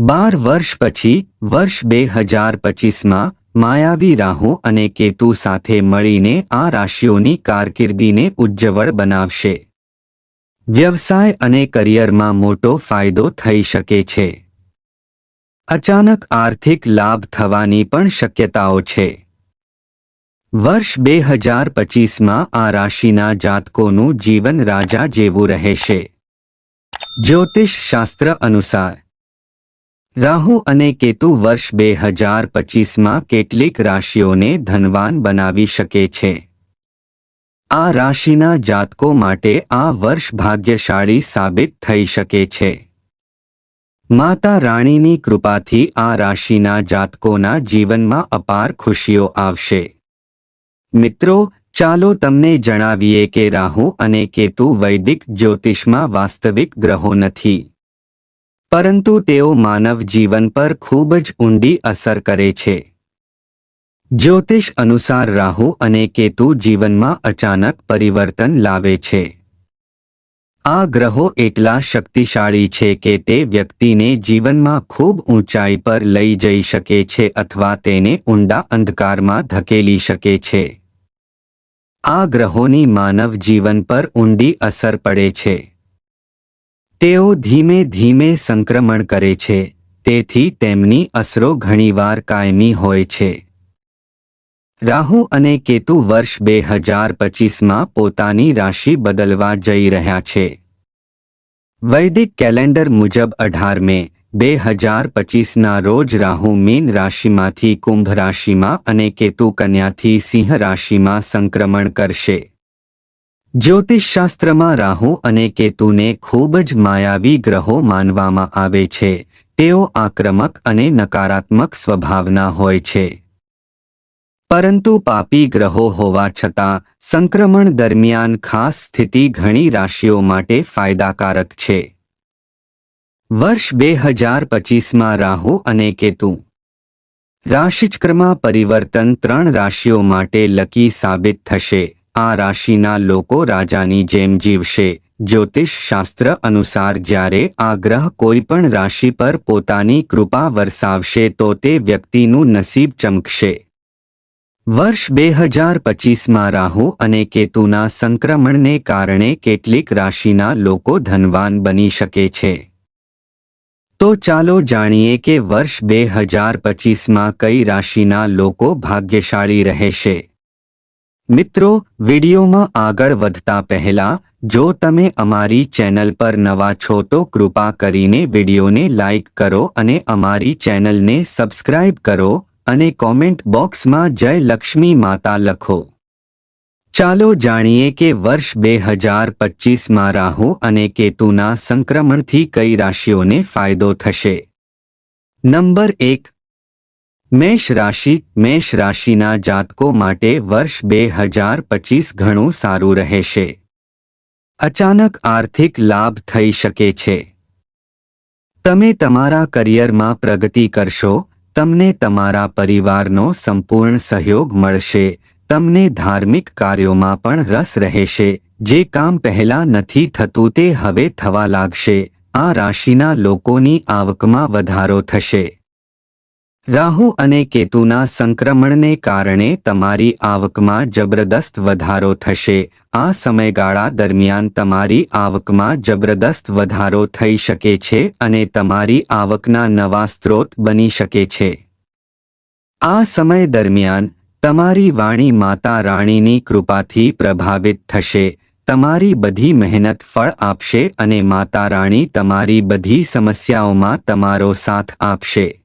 બાર વર્ષ પછી, વર્ષ બે હજાર પચીસમાં, માયાવી રાહુ અને કેતુ સાથે મળીને આ રાશિઓની કારકિર્દીને ઉજ્જવળ બનાવશે. વ્યવસાય અને કરિયરમાં મોટો ફાયદો થઈ શકે છે. અચાનક આર્થિક લાભ થવાની પણ શક્યતાઓ છે. વર્ષ બે હજાર પચીસમાં આ રાશિના જાતકોનું જીવન રાજા જેવું રહેશે. જ્યોતિષ શાસ્ત્ર અનુસાર રાહુ અને કેતુ વર્ષ બે હજાર પચીસમાં કેટલીક રાશિઓને ધનવાન બનાવી શકે છે. આ રાશિના જાતકો માટે આ વર્ષ ભાગ્યશાળી સાબિત થઈ શકે છે. માતા રાણીની કૃપાથી આ રાશિના જાતકોના જીવનમાં અપાર ખુશીઓ આવશે. મિત્રો, ચાલો તમને જણાવીએ કે રાહુ અને કેતુ વૈદિક જ્યોતિષમાં વાસ્તવિક ગ્રહો નથી. પરંતુ તેઓ માનવ જીવન પર ખૂબ જ ઊંડી અસર કરે છે. જ્યોતિષ અનુસાર રાહુ અને કેતુ જીવનમાં અચાનક પરિવર્તન લાવે છે. આ ગ્રહો એટલા શક્તિશાળી છે કે તે વ્યક્તિને જીવનમાં ખૂબ ઊંચાઈ પર લઈ જઈ શકે છે અથવા તેને ઊંડા અંધકારમાં ધકેલી શકે છે. આ ગ્રહોની માનવ જીવન પર ઊંડી અસર પડે છે. તેઓ ધીમે ધીમે સંક્રમણ કરે છે, તેથી તેમની અસરો ઘણીવાર કાયમી હોય છે. રાહુ અને કેતુ વર્ષ બે હજાર પચીસમાં પોતાની રાશિ બદલવા જઈ રહ્યા છે. વૈદિક કેલેન્ડર મુજબ અઢાર મે, બે હજાર પચીસના રોજ રાહુ મીન રાશિમાંથી કુંભ રાશિમાં અને કેતુ કન્યાથી સિંહ રાશિમાં સંક્રમણ કરશે. જ્યોતિષશાસ્ત્રમાં રાહુ અને કેતુને ખૂબ જ માયાવી ગ્રહો માનવામાં આવે છે. તેઓ આક્રમક અને નકારાત્મક સ્વભાવના હોય છે. પરંતુ પાપી ગ્રહો હોવા છતાં, સંક્રમણ દરમિયાન ખાસ સ્થિતિ ઘણી રાશિઓ માટે ફાયદાકારક છે. વર્ષ બે હજાર પચીસમાં રાહુ અને કેતુ. રાશિચક્રમાં પરિવર્તન ત્રણ રાશિઓ માટે લકી સાબિત થશે. આ રાશિના લોકો રાજાની જેમ જીવશે. જ્યોતિષ શાસ્ત્ર અનુસાર જ્યારે આ ગ્રહ કોઈ પણ રાશિ પર પોતાની કૃપા વરસાવશે તો તે વ્યક્તિનું નસીબ ચમકશે. વર્ષ બે હજાર પચીસમાં રાહુ અને કેતુના સંક્રમણને કારણે કેટલીક રાશિના લોકો ધનવાન બની શકે છે. તો ચાલો જાણીએ કે વર્ષ બે હજાર પચીસમાં કઈ રાશિના લોકો ભાગ્યશાળી રહેશે. મિત્રો, વિડીયોમાં આગળ વધતા પહેલા, જો તમે અમારી ચેનલ પર નવા છો તો કૃપા કરીને વિડીયોને લાઇક કરો અને અમારી ચેનલને સબસ્ક્રાઇબ કરો અને કોમેન્ટ બોક્સમાં જય લક્ષ્મી માતા લખો. ચાલો જાણીએ કે વર્ષ બે હજાર પચીસમાં રાહુ અને કેતુના સંક્રમણથી કઈ રાશિઓને ફાયદો થશે? નંબર એક મેષ રાશિ, મેષ રાશિના જાતકો માટે વર્ષ બે હજાર પચીસ ઘણું સારું રહેશે. અચાનક આર્થિક લાભ થઈ શકે છે. તમે તમારા કરિયરમાં પ્રગતિ કરશો, તમને તમારા પરિવારનો સંપૂર્ણ સહયોગ મળશે, તમને ધાર્મિક કાર્યોમાં પણ રસ રહેશે, જે કામ પહેલા નથી થતું તે હવે થવા લાગશે, આ રાશિના લોકોની આવકમાં વધારો થશે. રાહુ અને કેતુના સંક્રમણને કારણે તમારી આવકમાં જબરદસ્ત વધારો થશે. આ સમયગાળા દરમિયાન તમારી આવકમાં જબરદસ્ત વધારો થઈ શકે છે અને તમારી આવકના નવા સ્ત્રોત બની શકે છે. આ સમય દરમિયાન તમારી વાણી માતા રાણીની કૃપાથી પ્રભાવિત થશે. તમારી બધી મહેનત ફળ આપશે અને માતા રાણી તમારી બધી સમસ્યાઓમાં તમારો સાથ આપશે.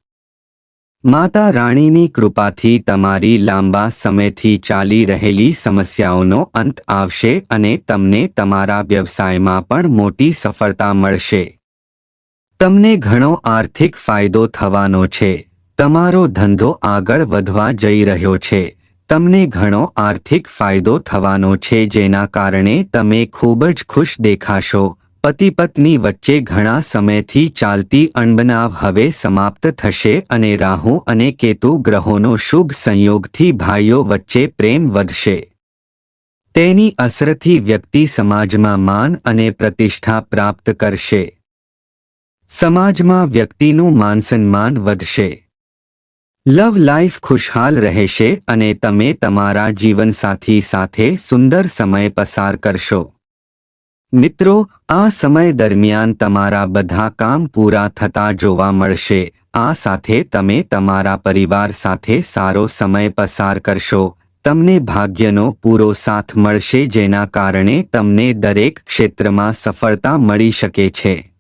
માતા રાણીની કૃપાથી તમારી લાંબા સમયથી ચાલી રહેલી સમસ્યાઓનો અંત આવશે અને તમને તમારા વ્યવસાયમાં પણ મોટી સફળતા મળશે. તમને ઘણો આર્થિક ફાયદો થવાનો છે. તમારો ધંધો આગળ વધવા જઈ રહ્યો છે. તમને ઘણો આર્થિક ફાયદો થવાનો છે જેના કારણે તમે ખૂબ જ ખુશ દેખાશો. પતિ પત્ની વચ્ચે ઘણા સમયથી ચાલતી અણબનાવ હવે સમાપ્ત થશે અને રાહુ અને કેતુ ગ્રહોનો શુભ સંયોગથી ભાઈઓ વચ્ચે પ્રેમ વધશે. તેની અસરથી વ્યક્તિ સમાજમાં માન અને પ્રતિષ્ઠા પ્રાપ્ત કરશે. સમાજમાં વ્યક્તિનું માનસન્માન વધશે. લવ લાઈફ ખુશહાલ રહેશે અને તમે તમારા જીવનસાથી સાથે સુંદર સમય પસાર કરશો. મિત્રો, આ સમય દરમિયાન તમારા બધા કામ પૂરા થતા જોવા મળશે. આ સાથે તમે તમારા પરિવાર સાથે સારો સમય પસાર કરશો. તમને ભાગ્યનો પૂરો સાથ મળશે જેના કારણે તમને દરેક ક્ષેત્રમાં સફળતા મળી શકે છે.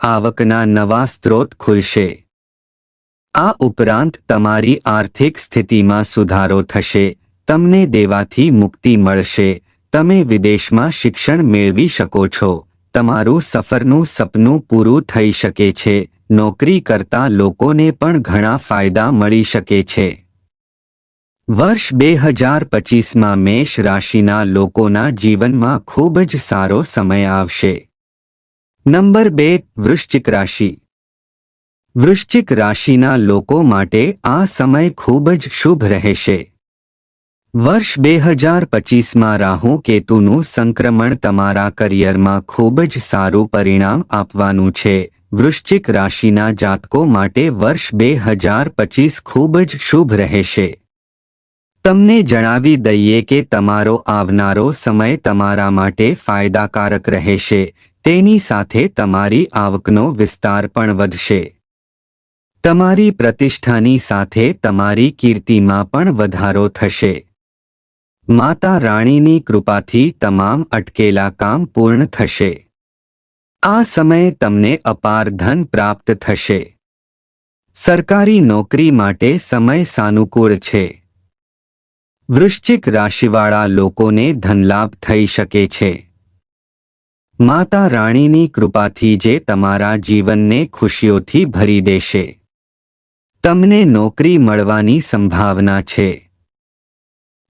આવકના નવા સ્ત્રોત ખુલશે. આ ઉપરાંત તમારી આર્થિક સ્થિતિમાં સુધારો થશે. તમને દેવાથી મુક્તિ મળશે. તમે વિદેશમાં શિક્ષણ મેળવી શકો છો. તમારું સફરનું સપનું પૂરું થઈ શકે છે. નોકરી કરતા લોકોને પણ ઘણા ફાયદા મળી શકે છે. વર્ષ બે હજાર પચીસમાં મેષ રાશિના લોકોના જીવનમાં ખૂબ જ સારો સમય આવશે. નંબર બે, વૃશ્ચિક રાશિ. વૃશ્ચિક રાશિના લોકો માટે આ સમય ખૂબ જ શુભ રહેશે. વર્ષ બે હજાર પચીસમાં રાહુ કેતુનું સંક્રમણ તમારા કરિયરમાં ખૂબ જ સારું પરિણામ આપવાનું છે. વૃશ્ચિક રાશિના જાતકો માટે વર્ષ બે હજાર પચીસ ખૂબ જ શુભ રહેશે. તમને જણાવી દઈએ કે તમારો આવનારો સમય તમારા માટે ફાયદાકારક રહેશે. તેની સાથે તમારી આવકનો વિસ્તાર પણ વધશે. તમારી પ્રતિષ્ઠાની સાથે તમારી કીર્તિમાં પણ વધારો થશે. માતા રાણીની કૃપાથી તમામ અટકેલા કામ પૂર્ણ થશે. આ સમયે તમને અપાર ધન પ્રાપ્ત થશે. સરકારી નોકરી માટે સમય સાનુકૂળ છે. વૃશ્ચિક રાશિવાળા લોકોને ધનલાભ થઈ શકે છે. માતા રાણીની કૃપાથી જે તમારા જીવનને ખુશીઓથી ભરી દેશે. તમને નોકરી મળવાની સંભાવના છે.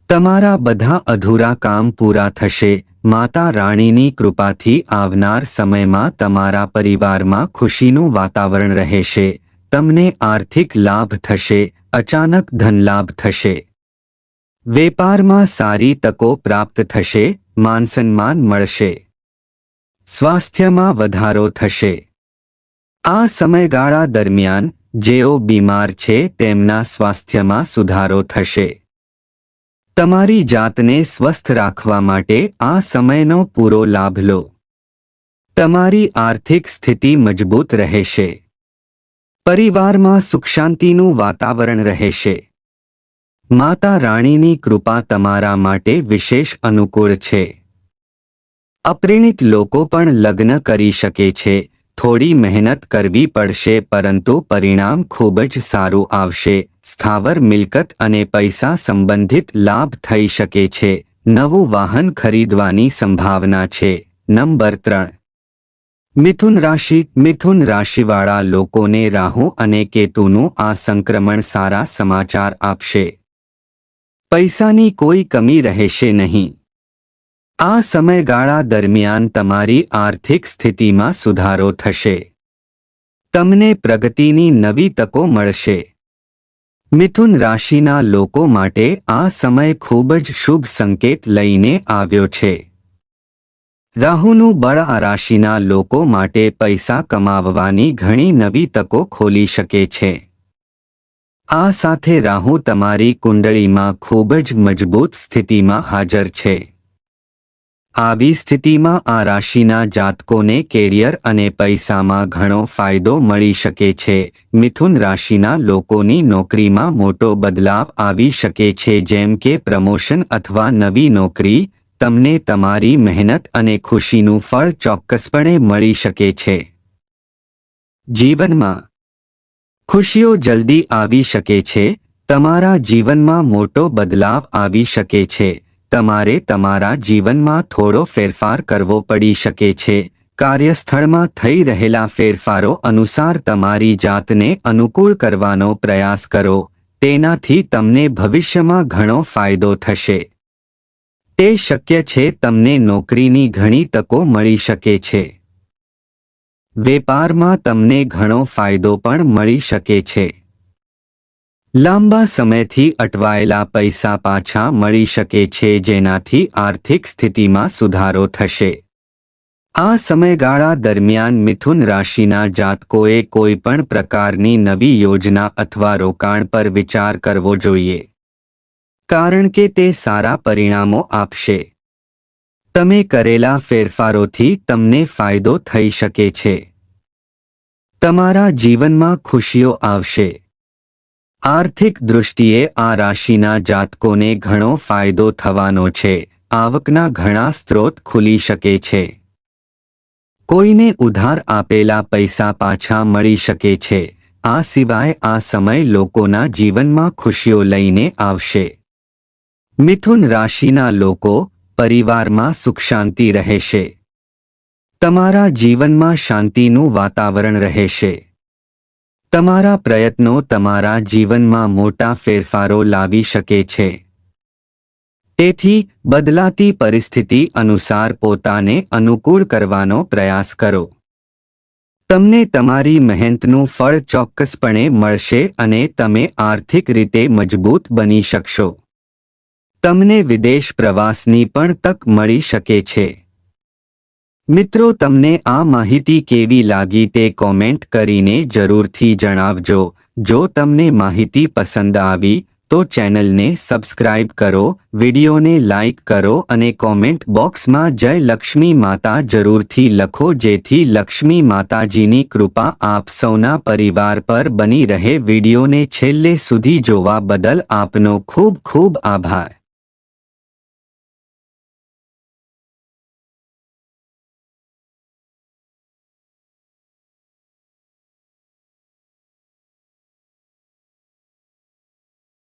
તમારા બધા અધૂરા કામ પૂરા થશે, માતા રાણીની કૃપાથી આવનાર સમયમાં તમારા પરિવારમાં ખુશીનું વાતાવરણ રહેશે, તમને આર્થિક લાભ થશે, અચાનક ધનલાભ થશે. વેપારમાં સારી તકો પ્રાપ્ત થશે, માનસન્માન મળશે. સ્વાસ્થ્યમાં વધારો થશે. આ સમયગાળા દરમિયાન જેઓ બીમાર છે તેમના સ્વાસ્થ્યમાં સુધારો થશે. તમારી જાતને સ્વસ્થ રાખવા માટે આ સમયનો પૂરો લાભ લો. તમારી આર્થિક સ્થિતિ મજબૂત રહેશે. પરિવારમાં સુખ શાંતિનું વાતાવરણ રહેશે. માતા રાણીની કૃપા તમારા માટે વિશેષ અનુકૂળ છે. અપ્રેણિત લોકો પણ લગ્ન કરી શકે છે. થોડી મહેનત કરવી પડશે, પરંતુ પરિણામ ખૂબ જ સારું આવશે. સ્થાવર મિલકત અને પૈસા સંબંધિત લાભ થઈ શકે છે. નવું વાહન ખરીદવાની સંભાવના છે. નંબર ત્રણ. મિથુન રાશિ. મિથુન રાશિવાળા લોકોને રાહુ અને કેતુનું આ સંક્રમણ સારા સમાચાર આપશે. પૈસાની કોઈ કમી રહેશે નહીં. આ સમયગાળા દરમિયાન તમારી આર્થિક સ્થિતિમાં સુધારો થશે. તમને પ્રગતિની નવી તકો મળશે. મિથુન રાશિના લોકો માટે આ સમય ખૂબ જ શુભ સંકેત લઈને આવ્યો છે. રાહુનું બળ આ રાશિના લોકો માટે પૈસા કમાવવાની ઘણી નવી તકો ખોલી શકે છે. આ સાથે રાહુ તમારી કુંડળીમાં ખૂબ જ મજબૂત સ્થિતિમાં હાજર છે. આવી સ્થિતિમાં આ રાશિના જાતકોને કેરિયર અને પૈસામાં ઘણો ફાયદો મળી શકે છે. મિથુન રાશિના લોકોની નોકરીમાં મોટો બદલાવ આવી શકે છે, જેમ કે પ્રમોશન અથવા નવી નોકરી. તમને તમારી મહેનત અને ખુશીનું ફળ ચોક્કસપણે મળી શકે છે. જીવનમાં ખુશીઓ જલ્દી આવી શકે છે. તમારા જીવનમાં મોટો બદલાવ આવી શકે છે. તમારે તમારા જીવનમાં થોડો ફેરફાર કરવો પડી શકે છે. કાર્યસ્થળમાં થઈ રહેલા ફેરફારો અનુસાર તમારી જાતને અનુકૂળ કરવાનો પ્રયાસ કરો. તેનાથી તમને ભવિષ્યમાં ઘણો ફાયદો થશે. તે શક્ય છે તમને નોકરીની ઘણી તકો મળી શકે છે. વેપારમાં તમને ઘણો ફાયદો પણ મળી શકે છે. લાંબા સમયથી અટવાયેલા પૈસા પાછા મળી શકે છે જેનાથી આર્થિક સ્થિતિમાં સુધારો થશે. આ સમયગાળા દરમિયાન મિથુન રાશિના જાતકોએ કોઈ પણ પ્રકારની નવી યોજના અથવા રોકાણ પર વિચાર કરવો જોઈએ. કારણ કે તે સારા પરિણામો આપશે. તમે કરેલા ફેરફારોથી તમને ફાયદો થઈ શકે છે. તમારા જીવનમાં ખુશીઓ આવશે. આર્થિક દૃષ્ટિએ આ રાશિના જાતકોને ઘણો ફાયદો થવાનો છે. આવકના ઘણા સ્ત્રોત ખુલી શકે છે. કોઈને ઉધાર આપેલા પૈસા પાછા મળી શકે છે. આ સિવાય આ સમય લોકોના જીવનમાં ખુશીઓ લઈને આવશે. મિથુન રાશિના લોકો પરિવારમાં સુખ શાંતિ રહેશે. તમારા જીવનમાં શાંતિનું વાતાવરણ રહેશે. તમારા પ્રયત્નો તમારા જીવનમાં મોટા ફેરફારો લાવી શકે છે. તેથી, બદલાતી પરિસ્થિતિ અનુસાર પોતાને અનુકૂળ કરવાનો પ્રયાસ કરો. તમને તમારી મહેનતનું ફળ ચોક્કસપણે મળશે અને તમે આર્થિક રીતે મજબૂત બની શકશો. તમને વિદેશ પ્રવાસની પણ તક મળી શકે છે. મિત્રો, તમને આ માહિતી કેવી લાગી તે કોમેન્ટ કરીને જરૂરથી જણાવજો. જો તમને માહિતી પસંદ આવી, તો ચેનલને સબસ્ક્રાઇબ કરો, વિડિયોને લાઇક કરો અને કોમેન્ટ બોક્સમાં જય લક્ષ્મી માતા જરૂરથી લખો, જેથી લક્ષ્મી માતાજીની કૃપા આપ સૌના પરિવાર પર બની રહે. વિડીયોને છેલ્લે સુધી જોવા બદલ આપનો ખૂબ ખૂબ આભાર.